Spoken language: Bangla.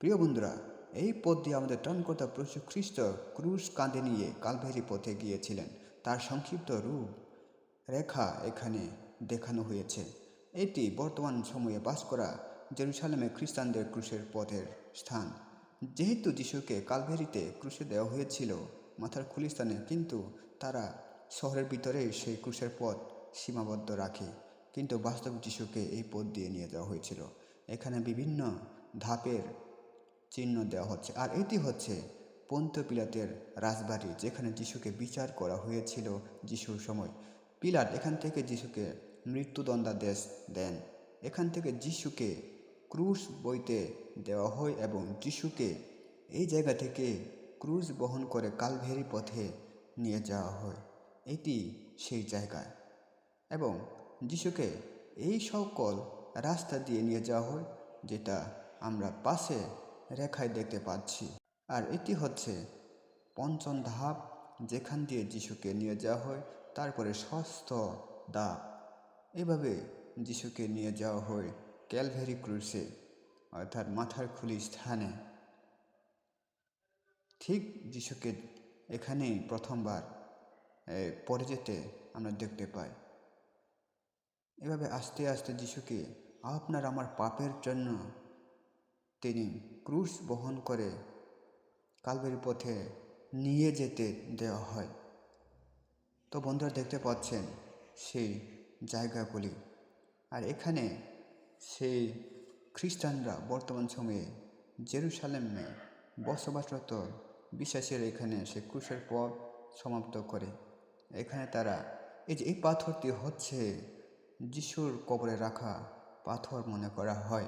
প্রিয় বন্ধুরা, এই পথ দিয়ে আমাদের ত্রাণকর্তা প্রভু খ্রিস্ট ক্রুশ কাঁধে নিয়ে কালভেরি পথে গিয়েছিলেন। তার সংক্ষিপ্ত রূপ রেখা এখানে দেখানো হয়েছে। এটি বর্তমান সময়ে বাস করা জেরুসালেমে খ্রিস্টানদের ক্রুশের পথের স্থান। যেহেতু যিশুকে কালভেরিতে ক্রুশে দেওয়া হয়েছিল, মাথার খুলিস্তানে, কিন্তু তারা শহরের ভিতরে সেই ক্রুশের পথ সীমাবদ্ধ রাখে। কিন্তু বাস্তব যিশুকে এই পথ দিয়ে নিয়ে যাওয়া হয়েছিল। এখানে বিভিন্ন ধাপের চিহ্ন দেওয়া হচ্ছে। আর এটি হচ্ছে পন্ত পিলাতের রাজবাড়ি, যেখানে যিশুকে বিচার করা হয়েছিল যিশুর সময়। পিলাত এখান থেকে যিশুকে মৃত্যুদণ্ডাদেশ দেন। এখান থেকে যিশুকে ক্রুশ বইতে দেওয়া হয় এবং যিশুকে এই জায়গা থেকে ক্রুশ বহন করে কালভেরি পথে নিয়ে যাওয়া হয়। এটি সেই জায়গায়। এবং যিশুকে এই সকল রাস্তা দিয়ে নিয়ে যাওয়া হয়, যেটা আমরা পাশে রেখায় দেখতে পাচ্ছি। আর এটি হচ্ছে পঞ্চম ধাপ, যেখান দিয়ে যিশুকে নিয়ে যাওয়া হয়, তারপরে ষষ্ঠ ধাপ। এভাবে যিশুকে নিয়ে যাওয়া হয় ক্যালভেরি ক্রুসে অর্থাৎ মাথার খুলি স্থানে। ঠিক যিশুকে এখানেই প্রথমবার পরে যেতে আমরা দেখতে পাই। এভাবে আস্তে আস্তে যিশুকে, আপনার আমার পাপের জন্য তিনি ক্রুশ বহন করে কালবের পথে নিয়ে যেতে দেওয়া হয়। তো বন্ধুরা দেখতে পাচ্ছেন সেই জায়গাগুলি। আর এখানে সেই খ্রিস্টানরা বর্তমান সময়ে জেরুসালেমে বসবাসরত, বিশ্বাসীরা এখানে সে ক্রুশের পথ সমাপ্ত করে। এখানে তারা, এই যে এই পাথরটি হচ্ছে যিশুর কবরে রাখা পাথর মনে করা হয়।